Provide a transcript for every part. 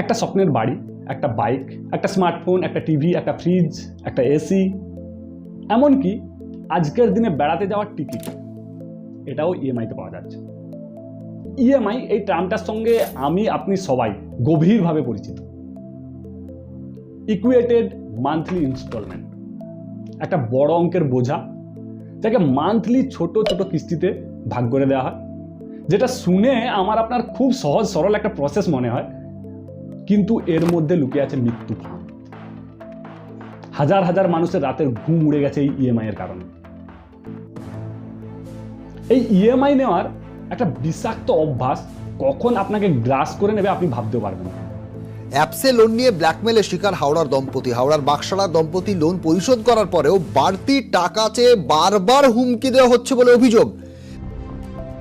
একটা স্বপ্নের বাড়ি, একটা বাইক, একটা স্মার্টফোন একটা টিভি একটা ফ্রিজ একটা এসি এমনকি আজকের দিনে বেড়াতে যাওয়ার টিকিট এটাও ইএমআইতে পাওয়া যাচ্ছে। ইএমআই এই টার্মটার সঙ্গে আমি, আপনি সবাই গভীরভাবে পরিচিত। ইকুয়েটেড মান্থলি ইনস্টলমেন্ট একটা বড় অঙ্কের বোঝা, যাকে মান্থলি ছোট ছোট কিস্তিতে ভাগ করে দেওয়া হয়, যেটা শুনে আমার আপনার খুব সহজ, সরল একটা প্রসেস মনে হয়। কিন্তু এর মধ্যে লুকিয়ে আছে মৃত্যু। ফাঁদ হাজার হাজার মানুষের রাতের ঘুম উড়ে গেছে এই ইএমআই এর কারণে। এই ইএমআই নেওয়ার একটা বিষাক্ত অভ্যাস কখন আপনাকে গ্রাস করে নেবে আপনি ভাবতেও পারবেন অ্যাপসে লোন নিয়ে ব্ল্যাকমেলের শিকার হাওড়ার দম্পতি। হাওড়ার বাক্সাড়ার দম্পতি লোন পরিশোধ করার পরেও বাড়তি টাকা চেয়ে বারবার হুমকি দেওয়া হচ্ছে বলে অভিযোগ।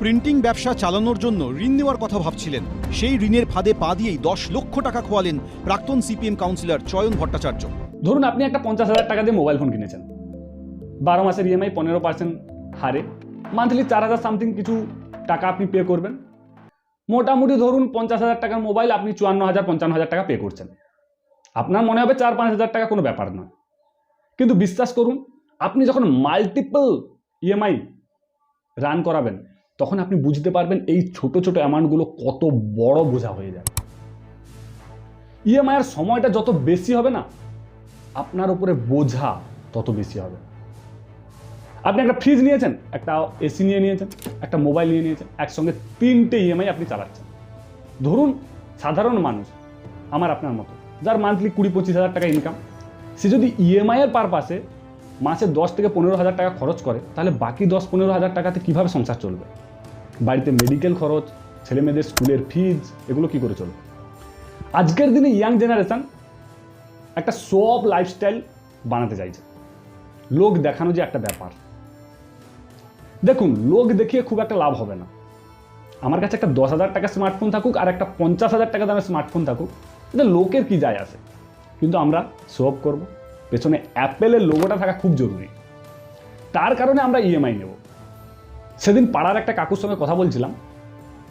প্রিন্টিং ব্যবসা চালানোর জন্য ঋণ নেওয়ার কথা ভাবছিলেন। সেই ঋণের ফাঁদে পা দিয়েই দশ লক্ষ টাকা খোয়ালেন প্রাক্তন সিপিএম কাউন্সিলর চয়ন ভট্টাচার্য। ধরুন আপনি একটা পঞ্চাশ হাজার টাকা দিয়ে মোবাইল ফোন কিনেছেন। বারো মাসের ইএমআই পনেরো পার্সেন্ট হারে। মান্থলি চার হাজার সামথিং কিছু টাকা আপনি পে করবেন। মোটামুটি ধরুন পঞ্চাশ হাজার টাকার মোবাইল আপনি চুয়ান্ন হাজার, পঞ্চান্ন হাজার টাকা পে করছেন। আপনার মনে হবে চার, পাঁচ হাজার টাকা কোনো ব্যাপার নয়। কিন্তু বিশ্বাস করুন, আপনি যখন মাল্টিপল ইএমআই রান করাবেন তখন আপনি বুঝতে পারবেন এই ছোট ছোট অ্যামাউন্টগুলো কত বড় বোঝা হয়ে যায়। ইএমআই এর সময়টা যত বেশি হবে না, আপনার উপরে বোঝা তত বেশি হবে। আপনি একটা ফ্রিজ নিয়েছেন, একটা এসি নিয়ে নিয়েছেন, একটা মোবাইল নিয়ে নিয়েছেন, একসঙ্গে তিনটে ইএমআই আপনি চালাচ্ছেন। ধরুন সাধারণ মানুষ, আমার আপনার মতো, যার মান্থলি কুড়ি পঁচিশ হাজার টাকা ইনকাম সে যদি ইএমআই এর পারপাসে মাসে দশ থেকে পনেরো হাজার টাকা খরচ করে, তাহলে বাকি দশ পনেরো হাজার টাকাতে কীভাবে সংসার চলবে? বাড়িতে মেডিকেল খরচ ছেলে মেয়েদের স্কুলের ফিজ এগুলো কি করে চলবে? আজকের দিনে ইয়াং জেনারেশন একটা সব লাইফস্টাইল বানাতে চাইছে। লোক দেখানো যে একটা ব্যাপার। দেখুন, লোক দেখিয়ে খুব একটা লাভ হবে না। আমার কাছে একটা দশ হাজার টাকা স্মার্টফোন থাকুক আর একটা পঞ্চাশ হাজার টাকা দামের স্মার্টফোন থাকুক এটা লোকের কি যায় আসে কিন্তু আমরা শো অফ করব। পেছনে অ্যাপেলের লোগোটা থাকা খুব জরুরি। তার কারণে আমরা ইএমআই নেব। সেদিন পাড়ার একটা কাকুর সঙ্গে কথা বলছিলাম।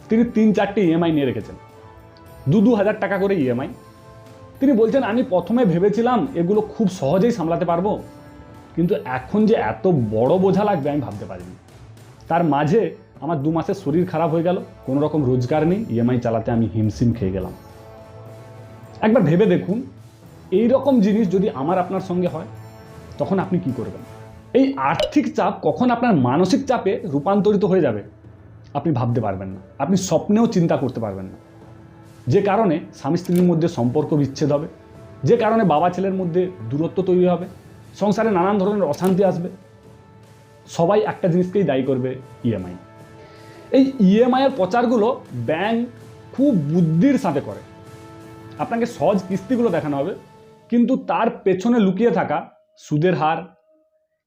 তিনি তিন চারটে ইএমআই নিয়ে রেখেছেন। দু দু হাজার টাকা করে ইএমআই তিনি বলছেন, আমি প্রথমে ভেবেছিলাম এগুলো খুব সহজেই সামলাতে পারব, কিন্তু এখন যে এত বড় বোঝা লাগবে আমি ভাবতে পারিনি। তার মাঝে আমার দু মাসের শরীর খারাপ হয়ে গেল কোনো রকম রোজগার নেই ইএমআই চালাতে আমি হিমশিম খেয়ে গেলাম। একবার ভেবে দেখুন এই রকম জিনিস যদি আমার আপনার সঙ্গে হয়, তখন আপনি কি করবেন? এই আর্থিক চাপ কখন আপনার মানসিক চাপে রূপান্তরিত হয়ে যাবে, আপনি ভাবতে পারবেন না। আপনি স্বপ্নেও চিন্তা করতে পারবেন না। যে কারণে স্বামী স্ত্রীর মধ্যে সম্পর্ক বিচ্ছেদ হবে, যে কারণে বাবা ছেলের মধ্যে দূরত্ব তৈরি হবে, সংসারে নানান ধরনের অশান্তি আসবে, সবাই একটা জিনিসকেই দায়ী করবে ইএমআই এই ইএমআই এর প্রচারগুলো ব্যাংক খুব বুদ্ধির সাথে করে। আপনাকে সহজ কিস্তিগুলো দেখানো হবে কিন্তু তার পেছনে লুকিয়ে থাকা সুদের হার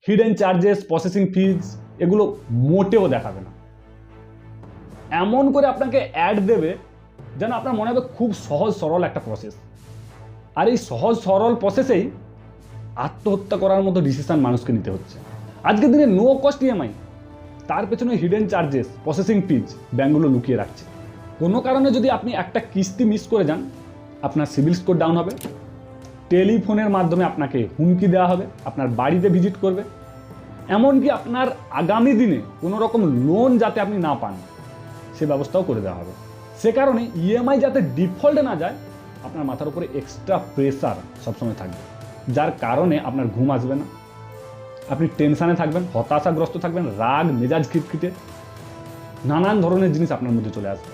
হিডেন চার্জেস প্রসেসিং ফিজ এগুলো মোটেও দেখাবে না। এমন করে আপনাকে অ্যাড দেবে যেন আপনার মনে হবে খুব সহজ সরল একটা প্রসেস আর এই সহজ সরল প্রসেসেই আত্মহত্যা করার মতো ডিসিশান মানুষকে নিতে হচ্ছে। আজকের দিনে নো কস্ট ইএমআই তার পেছনে হিডেন চার্জেস প্রসেসিং ফিজ ব্যাঙ্কগুলো লুকিয়ে রাখছে। কোনো কারণে যদি আপনি একটা কিস্তি মিস করে যান, আপনার সিভিল স্কোর ডাউন হবে। টেলিফোনের মাধ্যমে আপনাকে হুমকি দেওয়া হবে, আপনার বাড়িতে ভিজিট করবে। এমনকি আপনার আগামী দিনে কোনো রকম লোন যাতে আপনি না পান, সে ব্যবস্থাও করে দেওয়া হবে। সে কারণে ইএমআই যাতে ডিফল্টে না যায়, আপনার মাথার উপরে এক্সট্রা প্রেসার সবসময় থাকবে। যার কারণে আপনার ঘুম আসবে না। আপনি টেনশানে থাকবেন, হতাশাগ্রস্ত থাকবেন, রাগ, মেজাজ খিটখিটে, নানান ধরনের জিনিস আপনার মধ্যে চলে আসবে।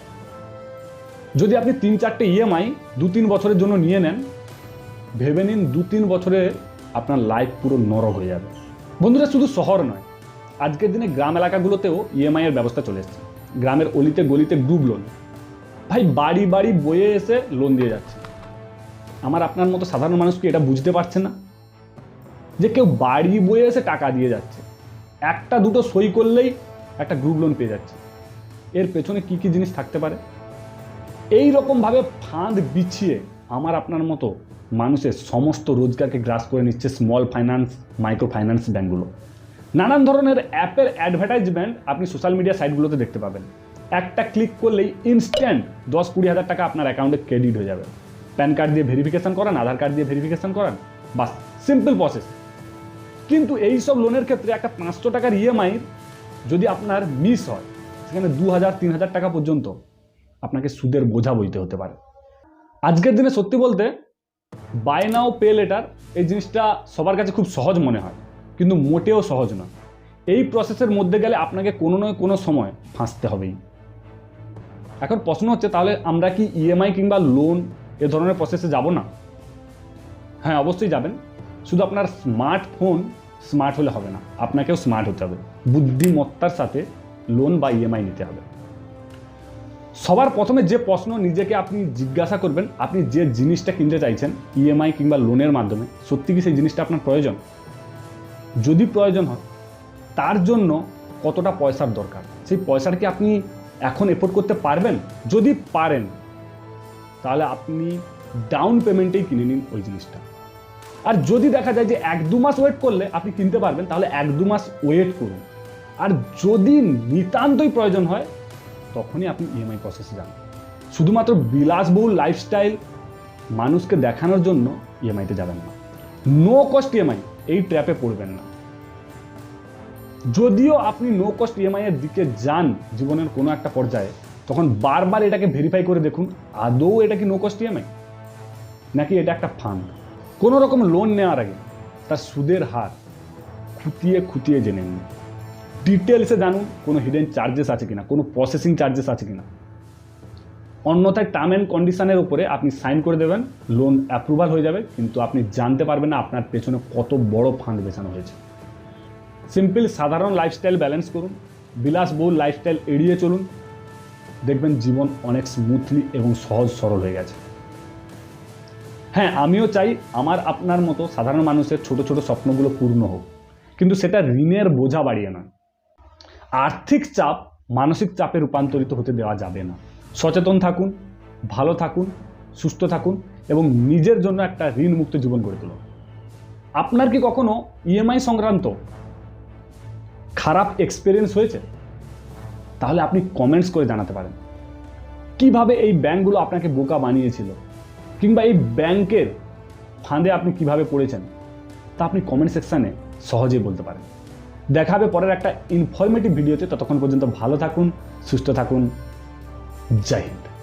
যদি আপনি তিন চারটে ইএমআই দু তিন বছরের জন্য নিয়ে নেন ভেবে নিন দু তিন বছরে আপনার লাইফ পুরো নরক হয়ে যাবে। বন্ধুরা, শুধু শহর নয়, আজকের দিনে গ্রাম এলাকাগুলোতেও ইএমআই এর ব্যবস্থা চলে এসেছে। গ্রামের অলিতে গলিতে গ্রুপ লোন ভাই, বাড়ি বাড়ি বয়ে এসে লোন দিয়ে যাচ্ছে। আমার আপনার মতো সাধারণ মানুষ কি এটা বুঝতে পারছে না? যে কেউ বাড়ি বয়ে এসে টাকা দিয়ে যাচ্ছে। একটা দুটো সই করলেই একটা গ্রুপ লোন পেয়ে যাচ্ছে। এর পেছনে কি কি জিনিস থাকতে পারে? এই রকমভাবে ফাঁদ বিছিয়ে আমার আপনার মতো মানুষের সমস্ত রোজগারকে গ্রাস করে নিচ্ছে স্মল ফাইন্যান্স মাইক্রো ফাইন্যান্স ব্যাঙ্কগুলো। নানান ধরনের অ্যাপের অ্যাডভার্টাইজমেন্ট আপনি সোশ্যাল মিডিয়া সাইটগুলোতে দেখতে পাবেন। একটা ক্লিক করলেই ইনস্ট্যান্ট দশ কুড়ি হাজার টাকা আপনার অ্যাকাউন্টে ক্রেডিট হয়ে যাবে। প্যান কার্ড দিয়ে ভেরিফিকেশন করান, আধার কার্ড দিয়ে ভেরিফিকেশন করান, বাস সিম্পল প্রসেস কিন্তু এই সব লোনের ক্ষেত্রে একটা পাঁচশো টাকার ইএমআই যদি আপনার মিস হয়, সেখানে দু হাজার তিন হাজার টাকা পর্যন্ত আপনাকে সুদের বোঝা বইতে হতে পারে। আজকের দিনে সত্যি বলতে বাই নাও পে লেটার এই জিনিসটা সবার কাছে খুব সহজ মনে হয়, কিন্তু মোটেও সহজ নয়। এই প্রসেসের মধ্যে গেলে আপনাকে কোনো নয় কোনো সময় ফাঁসতে হবেই। এখন প্রশ্ন হচ্ছে, তাহলে আমরা কি ইএমআই কিংবা লোন এ ধরনের প্রসেসে যাব না? হ্যাঁ অবশ্যই যাবেন। শুধু আপনার স্মার্টফোন স্মার্ট হলে হবে না, আপনাকেও স্মার্ট হতে হবে। বুদ্ধিমত্তার সাথে লোন বা ইএমআই নিতে হবে। সবার প্রথমে যে প্রশ্ন নিজেকে আপনি জিজ্ঞাসা করবেন, আপনি যে জিনিসটা কিনতে চাইছেন ইএমআই কিংবা লোনের মাধ্যমে, সত্যি কি সেই জিনিসটা আপনার প্রয়োজন? যদি প্রয়োজন হয়, তার জন্য কতটা পয়সার দরকার? সেই পয়সাটা কি আপনি এখন এফোর্ড করতে পারবেন? যদি পারেন, তাহলে আপনি ডাউন পেমেন্টেই কিনে নিন ওই জিনিসটা। আর যদি দেখা যায় যে এক দু মাস ওয়েট করলে আপনি কিনতে পারবেন, তাহলে এক দু মাস ওয়েট করুন। আর যদি নিতান্তই প্রয়োজন হয় তখনই আপনি ইএমআই প্রসেসে যান শুধুমাত্র বিলাসবহুল লাইফস্টাইল মানুষকে দেখানোর জন্য ইএমআইতে যাবেন না। নো কস্ট ইএমআই এই ট্র্যাপে পড়বেন না। যদিও আপনি নো কস্ট ইএমআই এর দিকে যান জীবনের কোনো একটা পর্যায়ে, তখন বারবার এটাকে ভেরিফাই করে দেখুন, আদৌ এটা কি নো কস্ট ইএমআই নাকি এটা একটা ফান্ড কোনো রকম লোন নেওয়ার আগে তার সুদের হার খুঁটিয়ে খুঁটিয়ে জেনে নিন। ডিটেলসে জানুন, কোনো হিডেন চার্জেস আছে কিনা, কোনো প্রসেসিং চার্জেস আছে কিনা। অন্যথায় টার্ম অ্যান্ড কন্ডিশনের উপরে আপনি সাইন করে দেবেন লোন অ্যাপ্রুভাল হয়ে যাবে, কিন্তু আপনি জানতে পারবেন না আপনার পেছনে কত বড় ফান্ড বেছানো হয়েছে। সিম্পল সাধারণ লাইফস্টাইল ব্যালেন্স করুন, বিলাসবহুল লাইফস্টাইল এড়িয়ে চলুন। দেখবেন জীবন অনেক স্মুথলি এবং সহজ সরল হয়ে গেছে। হ্যাঁ আমিও চাই আমার আপনার মতো সাধারণ মানুষের ছোট ছোট স্বপ্নগুলো পূর্ণ হোক, কিন্তু সেটা ঋণের বোঝা বাড়িয়ে নয়। আর্থিক চাপ মানসিক চাপে রূপান্তরিত হতে দেওয়া যাবে না। সচেতন থাকুন, ভালো থাকুন, সুস্থ থাকুন এবং নিজের জন্য একটা ঋণমুক্ত জীবন গড়ে তুলুন। আপনার কি কখনো ইএমআই সংক্রান্ত খারাপ এক্সপিরিয়েন্স হয়েছে? তাহলে আপনি কমেন্টস করে জানাতে পারেন। কীভাবে এই ব্যাংকগুলো আপনাকে বোকা বানিয়েছিল? কিংবা এই ব্যাংকের ফাঁদে আপনি কীভাবে পড়েছেন? তা আপনি কমেন্ট সেকশানে সহজেই বলতে পারেন। দেখা হবে পরের একটা ইনফরমেটিভ ভিডিওতে ততক্ষণ পর্যন্ত ভালো থাকুন সুস্থ থাকুন। জয় হিন্দ।